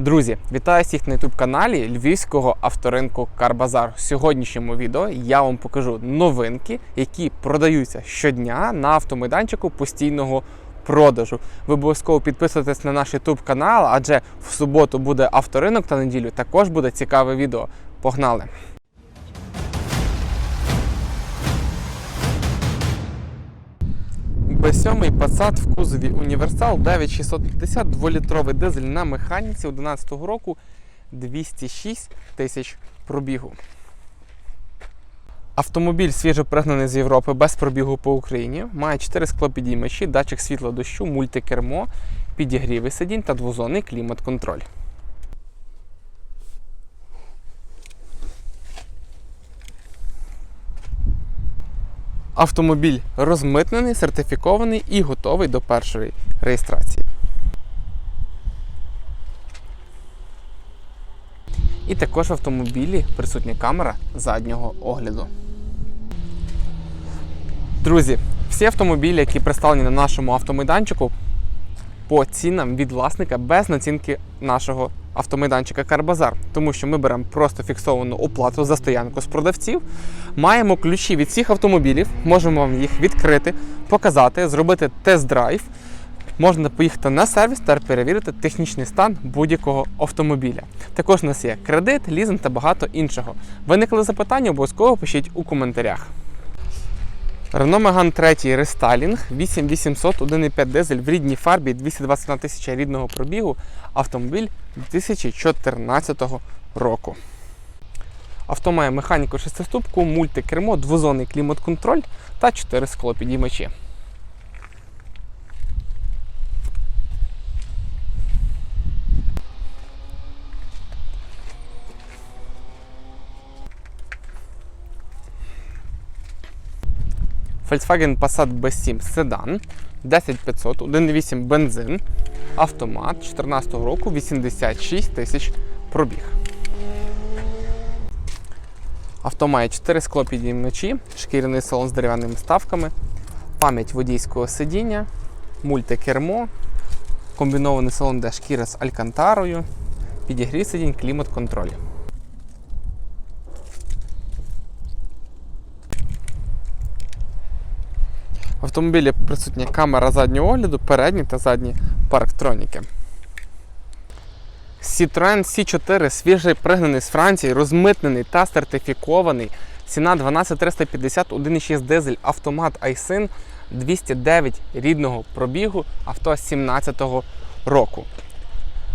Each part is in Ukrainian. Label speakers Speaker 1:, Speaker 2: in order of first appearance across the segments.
Speaker 1: Друзі, вітаю всіх на youtube каналі Львівського авторинку Карбазар. В сьогоднішньому відео я вам покажу новинки, які продаються щодня на автомайданчику постійного продажу. Ви обов'язково підписуйтесь на наш youtube канал, адже в суботу буде авторинок та неділю також буде цікаве відео. Погнали! Б7 Passat в кузові Універсал 9650 2-літровий дизель на механіці 11 року 206 тисяч пробігу. Автомобіль свіжо пригнаний з Європи без пробігу по Україні. Має 4 склопідіймачі, датчик світла дощу, мультикермо, підігріви сидінь та двозонний клімат-контроль. Автомобіль розмитнений, сертифікований і готовий до першої реєстрації. І також в автомобілі присутня камера заднього огляду. Друзі, всі автомобілі, які представлені на нашому автомайданчику, по цінам від власника без націнки нашого автомайданчика Карбазар, тому що ми беремо просто фіксовану оплату за стоянку з продавців. Маємо ключі від всіх автомобілів, можемо вам їх відкрити, показати, зробити тест-драйв. Можна поїхати на сервіс та перевірити технічний стан будь-якого автомобіля. Також у нас є кредит, лізинг та багато іншого. Виникли запитання, обов'язково пишіть у коментарях. Renault Megane 3 рестайлінг 8800 1,5 дизель в рідній фарбі 221 тисяча рідного пробігу. Автомобіль 2014 року. Авто має механіку шестиступку, мультикермо, двозонний клімат-контроль та 4 склопідіймачі. Volkswagen Passat B7 седан 10500, 1.8 бензин, автомат 2014 року 86 тисяч пробіг. Авто має 4 склопідіймачі, шкіряний салон з дерев'яними ставками, пам'ять водійського сидіння, мультикермо, комбінований салон де шкіра з алькантарою, підігрів сидінь, клімат-контроль. В автомобілі присутня камера заднього огляду, передні та задні парктроніки. Citroen C4 свіжий пригнаний з Франції, розмитнений та сертифікований. Ціна 12350, 1,6 дизель, автомат iSyn 209 рідного пробігу, авто 17-го року.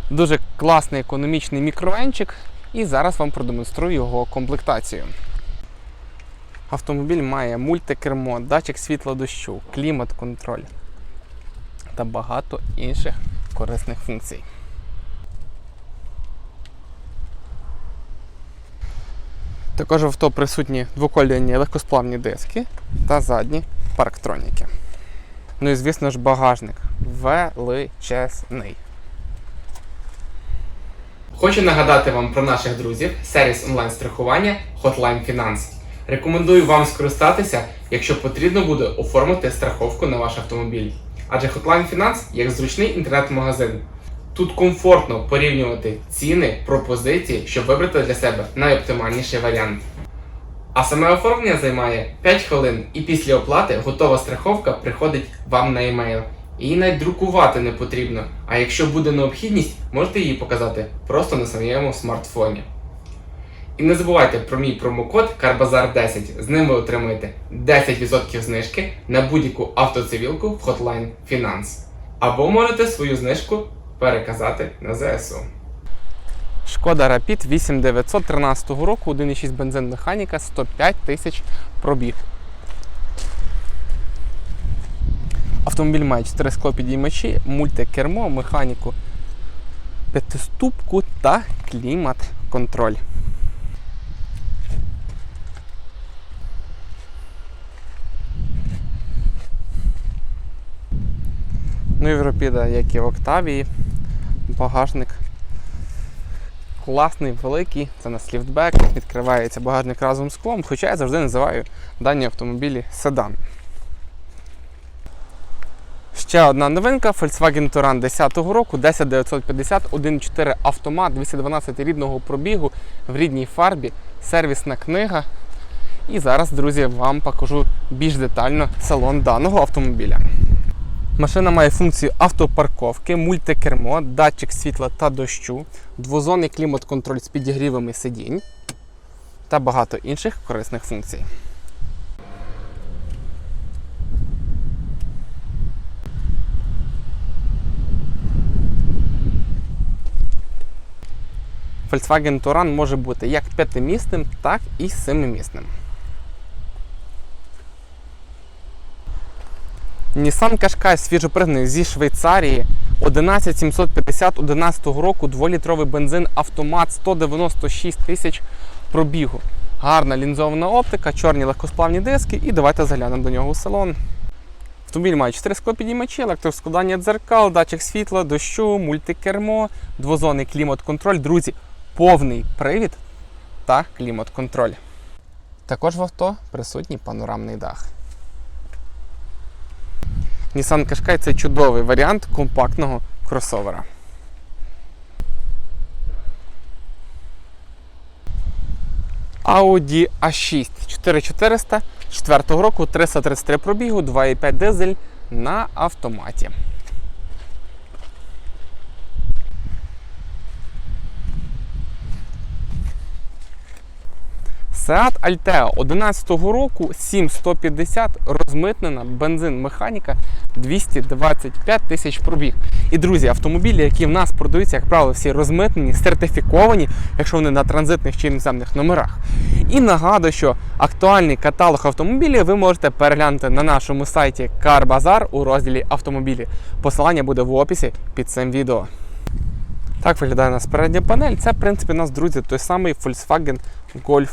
Speaker 1: Дуже класний економічний мікроенчик, і зараз вам продемонструю його комплектацію. Автомобіль має мультикермо, датчик світла дощу, клімат-контроль та багато інших корисних функцій. Також в авто присутні двоколірні легкосплавні диски та задні парктроніки. Ну і звісно ж багажник величезний. Хочу нагадати вам про наших друзів сервіс онлайн-страхування Hotline Finance. Рекомендую вам скористатися, якщо потрібно буде оформити страховку на ваш автомобіль. Адже Hotline Finance як зручний інтернет-магазин. Тут комфортно порівнювати ціни, пропозиції, щоб вибрати для себе найоптимальніший варіант. А саме оформлення займає 5 хвилин, і після оплати готова страховка приходить вам на емейл. Її навіть друкувати не потрібно, а якщо буде необхідність, можете її показати просто на своєму смартфоні. І не забувайте про мій промокод CARBAZAR10. З ним ви отримаєте 10% знижки на будь-яку автоцивілку в Hotline Finance. Або можете свою знижку переказати на ЗСУ. Шкода Rapid 8913 року, 1,6 бензин механіка, 105 тисяч пробіг. Автомобіль має 4 склопідіймачі, мультикермо, механіку, п'ятиступку та клімат-контроль. Ну і в Rapida, як і в Octavia, багажник класний, великий, це на ліфтбек, відкривається багажник разом з склом, хоча я завжди називаю дані автомобілі седан. Ще одна новинка Volkswagen Touran 10-го року, 10950, 1.4 автомат, 212 рідного пробігу в рідній фарбі, сервісна книга. І зараз, друзі, вам покажу більш детально салон даного автомобіля. Машина має функцію автопарковки, мультикермо, датчик світла та дощу, двозонний клімат-контроль з підігрівами сидінь та багато інших корисних функцій. Volkswagen Touran може бути як п'ятимісним, так і семимісним. Nissan Qashqai свіжопригнаний зі Швейцарії 11750 11 року 2-літровий бензин автомат 196 тисяч пробігу. Гарна лінзована оптика, чорні легкосплавні диски і давайте заглянемо до нього у салон. Автомобіль має 4 склопідіймачі, електроскладання дзеркал, датчик світла, дощу, мультикермо, двозонний клімат-контроль. Друзі, повний привід та клімат-контроль. Також в авто присутній панорамний дах. Nissan Qashqai – це чудовий варіант компактного кросовера. Audi A6 4400 4 року 333 пробігу, 2,5 дизель на автоматі. Seat Altea 11 року 7150 розмитнена, бензин механіка 225 тисяч пробіг. І друзі, автомобілі, які в нас продаються, як правило, всі розмитнені, сертифіковані, якщо вони на транзитних чи іноземних номерах. І нагадую, що актуальний каталог автомобілів ви можете переглянути на нашому сайті CarBazaar у розділі автомобілі. Посилання буде в описі під цим відео. Так виглядає у нас передня панель. Це, в принципі, у нас, друзі, той самий Volkswagen Golf.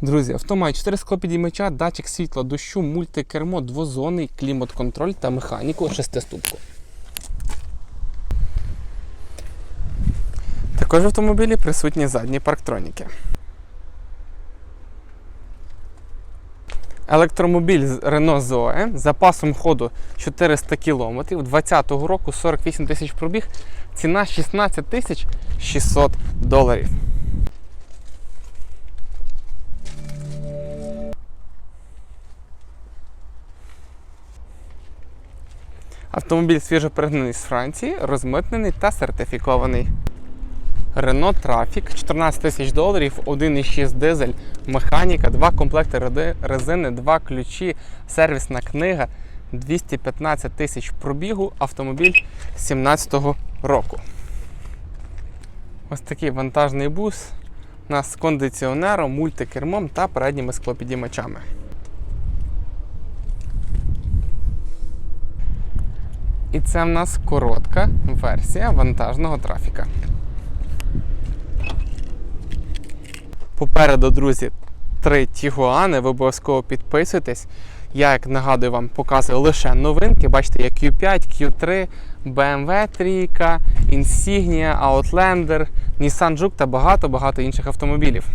Speaker 1: Друзі, авто має 4 склопідіймача, датчик світла, дощу, мультикермо, двозонний, клімат-контроль та механіку шестиступку. Також в автомобілі присутні задні парктроніки. Електромобіль Renault Zoe з запасом ходу 400 км 2020 року 48 тисяч пробіг, ціна 16 тисяч 600 доларів. Автомобіль свіжопригнаний з Франції, розмитнений та сертифікований. Renault Trafic 14 тисяч доларів, 1,6 дизель, механіка, два комплекти резини, два ключі, сервісна книга, 215 тисяч пробігу, автомобіль 17-го року. Ось такий вантажний бус у нас з кондиціонером, мультикермом та передніми склопідіймачами. І це в нас коротка версія вантажного трафіка. Попереду, друзі, три Тігуани. Ви обов'язково підписуйтесь. Я, як нагадую вам, показую лише новинки. Бачите, є Q5, Q3, BMW 3, Insignia, Outlander, Nissan Juke та багато-багато інших автомобілів.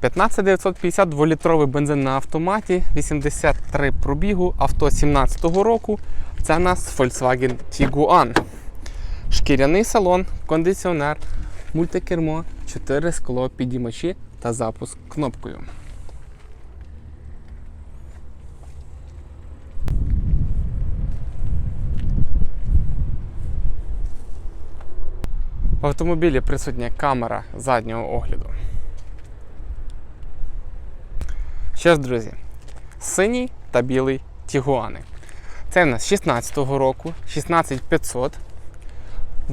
Speaker 1: 15950 2-літровий бензин на автоматі, 83 пробігу, авто 17-го року. Це у нас Volkswagen Tiguan. Шкіряний салон, кондиціонер, мультикермо, 4 скло підіймачі та запуск кнопкою. В автомобілі присутня камера заднього огляду. Що друзі, синій та білий Тігуани. Це у нас 16-го року, 16500.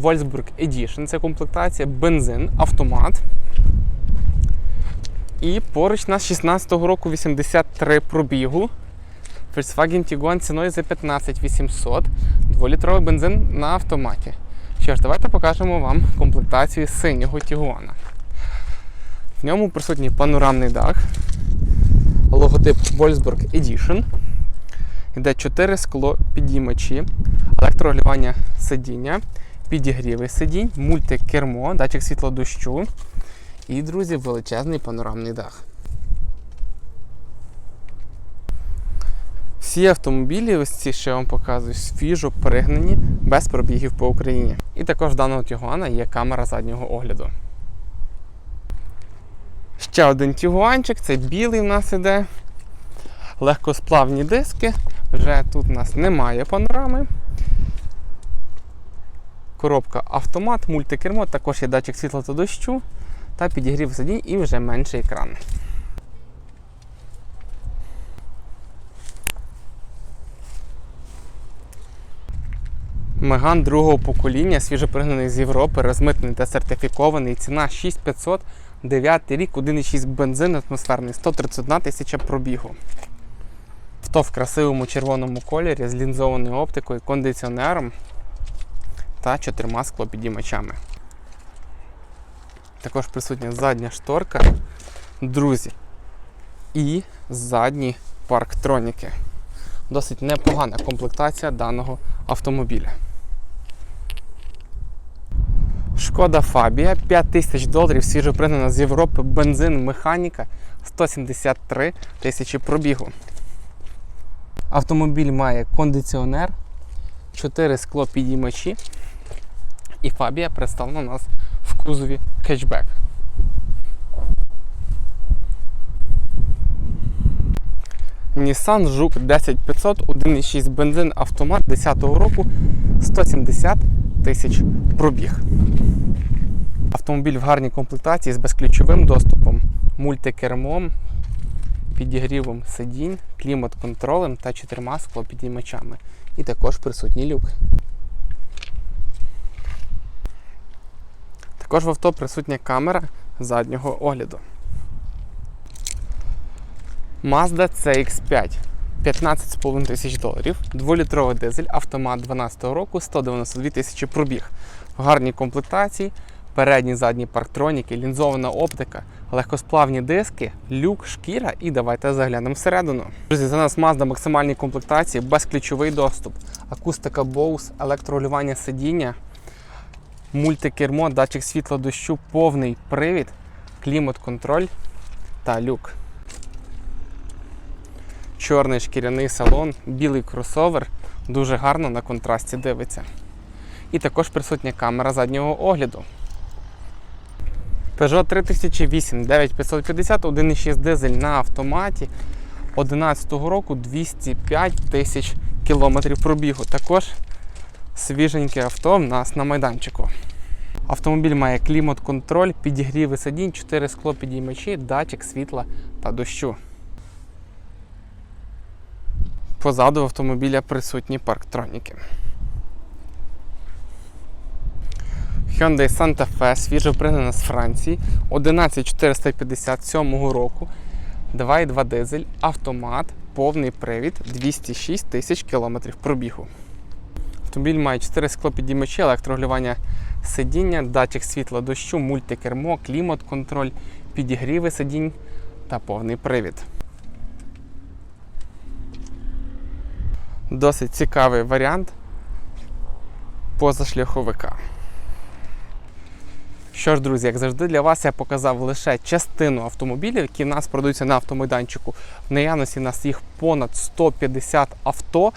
Speaker 1: Wolfsburg Edition, це комплектація, бензин, автомат. І поруч у нас 16-го року 83 пробігу. Volkswagen Tiguan ціною за 15800. 2-літровий бензин на автоматі. Що ж, давайте покажемо вам комплектацію синього Тігуана. В ньому присутній панорамний дах, логотип Wolfsburg Edition. Йде 4 скло підіймачі, електрорегулювання сидіння, підігріви сидінь, мультикермо, датчик світлодощу і, друзі, величезний панорамний дах. Всі автомобілі, ось ці, що я вам показую, свіжо пригнані, без пробігів по Україні. І також в даного Тігуана є камера заднього огляду. Ще один тігуанчик, це білий в нас іде. Легкосплавні диски. Вже тут у нас немає панорами. Коробка автомат, мультикермо, також є датчик світла та дощу та підігрів сидінь і вже менший екран. Меган другого покоління, свіжопригнаний з Європи, розмитнений та сертифікований. Ціна 6500, 9 рік, 1,6 бензин атмосферний, 131 тисяча пробігу. Авто в красивому червоному кольорі з лінзованою оптикою, кондиціонером та чотирма склопідіймачами. Також присутня задня шторка, друзі, і задні парктроніки. Досить непогана комплектація даного автомобіля. Шкода Фабія 5 тисяч доларів, свіжопригнана з Європи, бензин, механіка 173 тисячі пробігу. Автомобіль має кондиціонер, 4 скло підіймачі і Фабія представлена у нас в кузові хетчбек. Nissan Жук 10500, 1,6 бензин, автомат 10 року, 170 тисяч пробіг. Автомобіль в гарній комплектації з безключовим доступом, мультикермом, підігрівом сидінь, клімат-контролем та чотирма склопідіймачами. І також присутній люк. Також в авто присутня камера заднього огляду. Mazda CX5 15,5 тисяч доларів, 2-літровий дизель, автомат 12 року, 192 тисячі пробіг. В гарній комплектації, передні задні парктроніки, лінзована оптика, легкосплавні диски, люк, шкіра і давайте заглянемо всередину. Друзі, за нас Mazda максимальній комплектації, безключовий доступ, акустика Bose, електролювання сидіння, мультикермо, датчик світла дощу, повний привід, клімат-контроль та люк. Чорний шкіряний салон, білий кросовер, дуже гарно на контрасті дивиться. І також присутня камера заднього огляду. Peugeot 3008 9550, 1,6 дизель на автоматі 2011 року 205 тисяч кілометрів пробігу. Також свіженьке авто в нас на майданчику. Автомобіль має клімат-контроль, підігріви сидінь, 4 скло підіймачі, датчик світла та дощу. Позаду автомобіля присутні парктроніки. Hyundai Santa Fe свіжо пригнана з Франції 11457 року. 2,2 дизель, автомат, повний привід, 206 тисяч кілометрів пробігу. Автомобіль має 4 склопідіймачі, електрогулювання сидіння, датчик світла дощу, мультикермо, клімат-контроль, підігріви сидінь та повний привід. Досить цікавий варіант позашляховика. Що ж, друзі, як завжди, для вас я показав лише частину автомобілів, які в нас продаються на автомайданчику. В наявності у нас їх понад 150 авто.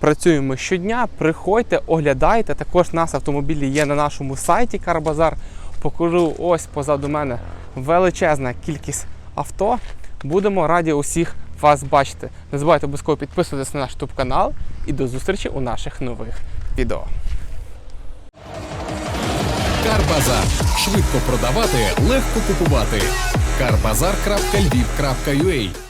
Speaker 1: Працюємо щодня, приходьте, оглядайте. Також у нас автомобілі є на нашому сайті Карбазар. Покажу ось позаду мене величезна кількість авто. Будемо раді усіх вас бачити. Не забувайте обов'язково підписуватися на наш YouTube канал і до зустрічі у наших нових відео.
Speaker 2: Карбазар. Швидко продавати, легко купувати. Карбазар.львів.ua